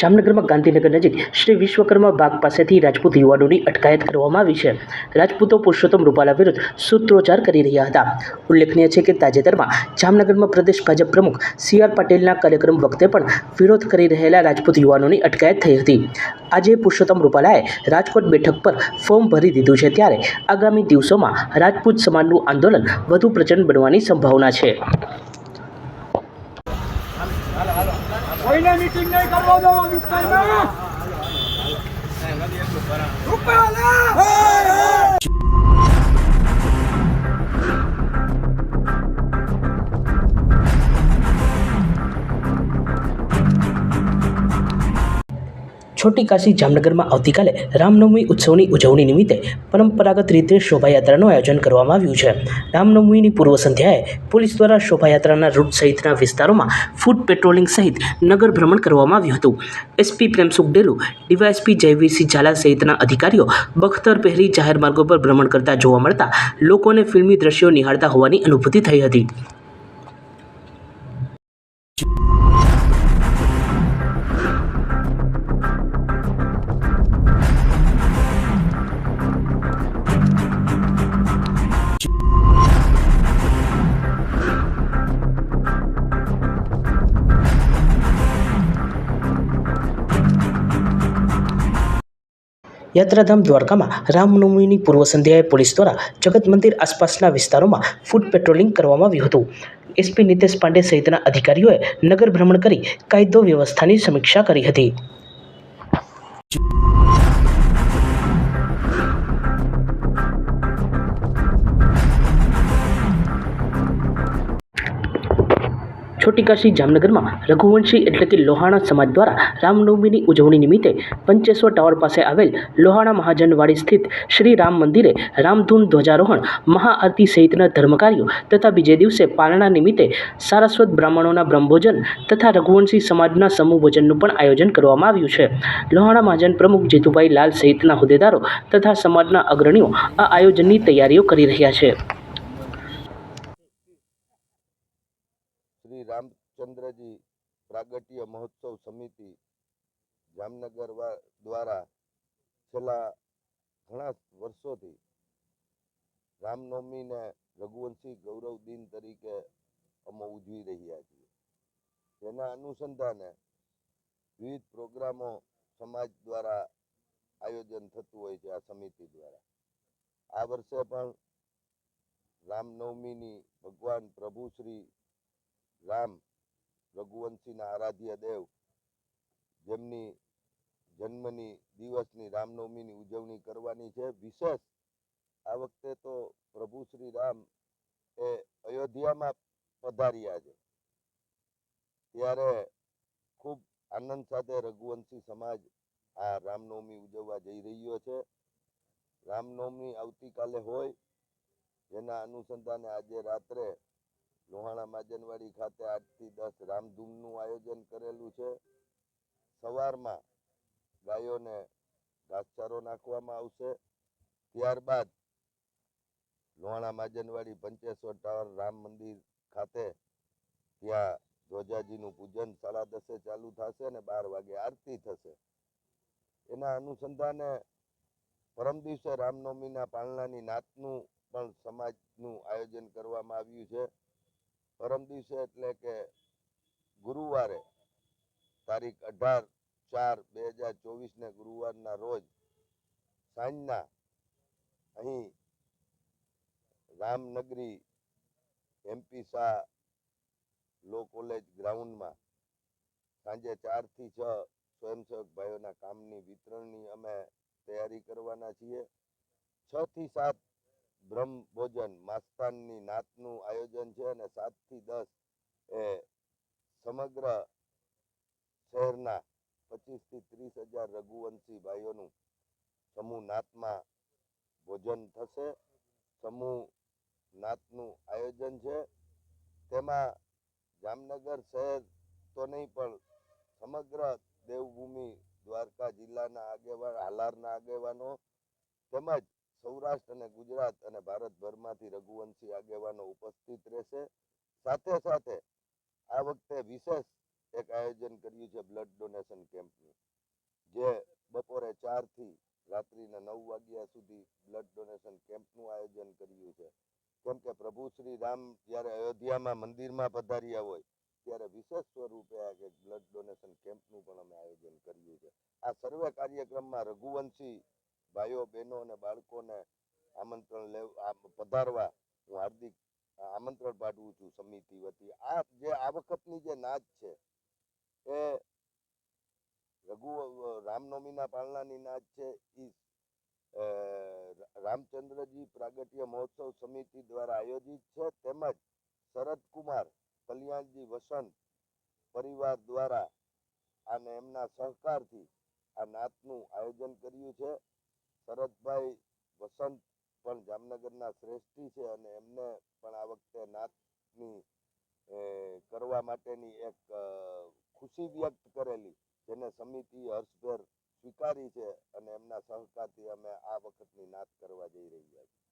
જામનગરમાં ગાંધીનગર નજીક શ્રી વિશ્વકર્મા બાગ પાસેથી રાજપૂત યુવાનોની અટકાયત કરવામાં આવી છે. રાજપૂતો પુરુષોત્તમ રૂપાલા વિરુદ્ધ સૂત્રોચ્ચાર કરી રહ્યા હતા. ઉલ્લેખનીય છે કે તાજેતરમાં જામનગરમાં પ્રદેશ ભાજપ પ્રમુખ સી આર પાટીલના કાર્યક્રમ વખતે પણ વિરોધ કરી રહેલા રાજપૂત યુવાનોની અટકાયત થઈ હતી. આજે પુરુષોત્તમ રૂપાલાએ રાજકોટ બેઠક પર ફોર્મ ભરી દીધું છે ત્યારે આગામી દિવસોમાં રાજપૂત સમાજનું આંદોલન વધુ પ્રચંડ બનવાની સંભાવના છે. કોઈને મીટિંગ નહીં કરવા દો વિસ્તારમાં રૂપાલા! છોટી કાશી જામનગરમાં આવતીકાલે રામનવમી ઉત્સવની ઉજવણી નિમિત્તે પરંપરાગત રીતે શોભાયાત્રાનું આયોજન કરવામાં આવ્યું છે. રામનવમીની પૂર્વ સંધ્યાએ પોલીસ દ્વારા શોભાયાત્રાના રૂટ સહિતના વિસ્તારોમાં ફૂડ પેટ્રોલિંગ સહિત નગર ભ્રમણ કરવામાં આવ્યું હતું. એસપી પ્રેમસુખ ડેલુ ડીવાયએસપી જયવીરસિંહ ઝાલા સહિતના અધિકારીઓ બખ્તર પહેરી જાહેર માર્ગો પર ભ્રમણ કરતા જોવા મળતા લોકોને ફિલ્મી દ્રશ્યો નિહાળતા હોવાની અનુભૂતિ થઈ હતી. યાત્રાધામ દ્વારકામાં રામનવમીની પૂર્વ સંધ્યાએ પોલીસ દ્વારા જગત મંદિર આસપાસના વિસ્તારોમાં ફૂટ પેટ્રોલિંગ કરવામાં આવ્યું હતું. એસપી નિતેશ પાંડે સહિતના અધિકારીઓએ નગર ભ્રમણ કરી કાયદો વ્યવસ્થાની સમીક્ષા કરી હતી. છોટી કાશી જામનગરમાં રઘુવંશી એટલે કે લોહાણા સમાજ દ્વારા રામનવમીની ઉજવણી નિમિત્તે પંચેશ્વર ટાવર પાસે આવેલ લોહાણા મહાજનવાડી સ્થિત શ્રી રામ મંદિરે રામધૂન ધ્વજારોહણ, મહાઆરતી સહિતના ધર્મકાર્યો તથા બીજે દિવસે પાલણા નિમિત્તે સારસ્વત બ્રાહ્મણોના બ્રહ્મભોજન તથા રઘુવંશી સમાજના સમૂહ ભોજનનું પણ આયોજન કરવામાં આવ્યું છે. લોહાણા મહાજન પ્રમુખ જીતુભાઈ લાલ સહિતના હોદ્દેદારો તથા સમાજના અગ્રણીઓ આ આયોજનની તૈયારીઓ કરી રહ્યા છે. શ્રી રામચંદ્રજી પ્રાગટ્ય મહોત્સવ સમિતિ જામનગર દ્વારા છેલ્લા ઘણા વર્ષોથી રામનવમીને રઘુવંશી ગૌરવ દિન તરીકે અમે ઉજવી રહ્યા છીએ. તેના અનુસંધાને વિવિધ પ્રોગ્રામો સમાજ દ્વારા આયોજન થતું હોય છે આ સમિતિ દ્વારા. આ વર્ષે પણ રામનવમીની ભગવાન પ્રભુ શ્રી રામ રઘુવંશીના આરાધ્ય દેવ જેમની જન્મની દિવસની રામનવમીની ઉજવણી કરવાની છે. વિશેષ આ વખતે તો પ્રભુ શ્રી રામ એ અયોધ્યામાં પધાર્યા છે. ત્યારે ખૂબ આનંદ સાથે રઘુવંશી સમાજ આ રામનવમી ઉજવવા જઈ રહ્યો છે. રામનવમી આવતીકાલે હોય. જેના અનુસંધાને આજે રાત્રે લોહાણા માજનવાડી ખાતે આઠથી દસ રામધૂમનું આયોજન કરેલું છે. સવારમાં ગાયોને ઘાસચારો નાખવામાં આવશે. ત્યારબાદ લોહાણા માજનવાડી પંચેશ્વર ટાવર રામ મંદિર ખાતે ત્યાં ધ્વજાજીનું પૂજન સાડા દસે ચાલુ થશે અને બાર વાગે આરતી થશે. એના અનુસંધાને પરમ દિવસે રામનવમીના પાલનાની નાતનું પણ સમાજનું આયોજન કરવામાં આવ્યું છે. પરમ દિવસે એટલે કે ગુરુવારે તારીખ અઢાર ચાર બે હજાર ચોવીસને ગુરુવારના રોજ સાંજના અહીં Ramnagari MP Shah law college ગ્રાઉન્ડમાં સાંજે ચારથી છ સ્વયંસેવક ભાઈઓના કામની વિતરણની અમે તૈયારી કરવાના છીએ. છથી સાત બ્રહ્મ ભોજન માસ્તાનની નાતનું આયોજન છે અને સાતથી દસ એ સમગ્ર શહેરના પચીસથી ત્રીસ હજાર રઘુવંશી ભાઈઓનું સમૂહ નાતમાં ભોજન થશે. સમૂહ નાતનું આયોજન છે. તેમાં જામનગર શહેર તો નહીં, પણ સમગ્ર દેવભૂમિ દ્વારકા જિલ્લાના આગેવાન, હાલારના આગેવાનો તેમજ સૌરાષ્ટ્ર અને ગુજરાત અને ભારતભરમાંથી રઘુવંશી આગેવાનો ઉપસ્થિત રહેશે. સાથે સાથે આ વખતે વિશેષ એક આયોજન કર્યું છે બ્લડ ડોનેશન કેમ્પનું, જે બપોરે ચારથી રાત્રિના નવ વાગ્યા સુધી બ્લડ ડોનેશન કેમ્પનું આયોજન કર્યું છે. કેમ કે પ્રભુ શ્રી રામ જ્યારે અયોધ્યામાં મંદિરમાં પધાર્યા હોય, ત્યારે વિશેષ સ્વરૂપે આ બ્લડ ડોનેશન કેમ્પનું પણ અમે આયોજન કર્યું છે. આ સર્વે કાર્યક્રમમાં રઘુવંશી ભાઈઓ, બહેનો અને બાળકોને આમંત્રણ લેવા પધારવા હું હાર્દિક આમંત્રણ પાઠવું છું સમિતિ વતી. આ જે, આ વખતની જે નાચ છે, એ રઘુ, રામનવમીના પાલનાની નાચ છે એ રામચંદ્રજી પ્રાગટ્ય મહોત્સવ સમિતિ દ્વારા આયોજિત છે. તેમજ શરદકુમાર કલ્યાણજી વસંત પરિવાર દ્વારા અને એમના સહકારથી આ નાચનું આયોજન કર્યું છે. શરદભાઈ વસંત પણ જામનગરના શ્રેષ્ઠી છે અને એમને પણ આ વખતે નાચની કરવા માટેની એક ખુશી વ્યક્ત કરેલી, જેને સમિતિ હર્ષભેર સ્વીકારી છે અને એમના સહકારથી અમે આ વખતની નાચ કરવા જઈ રહ્યા છીએ.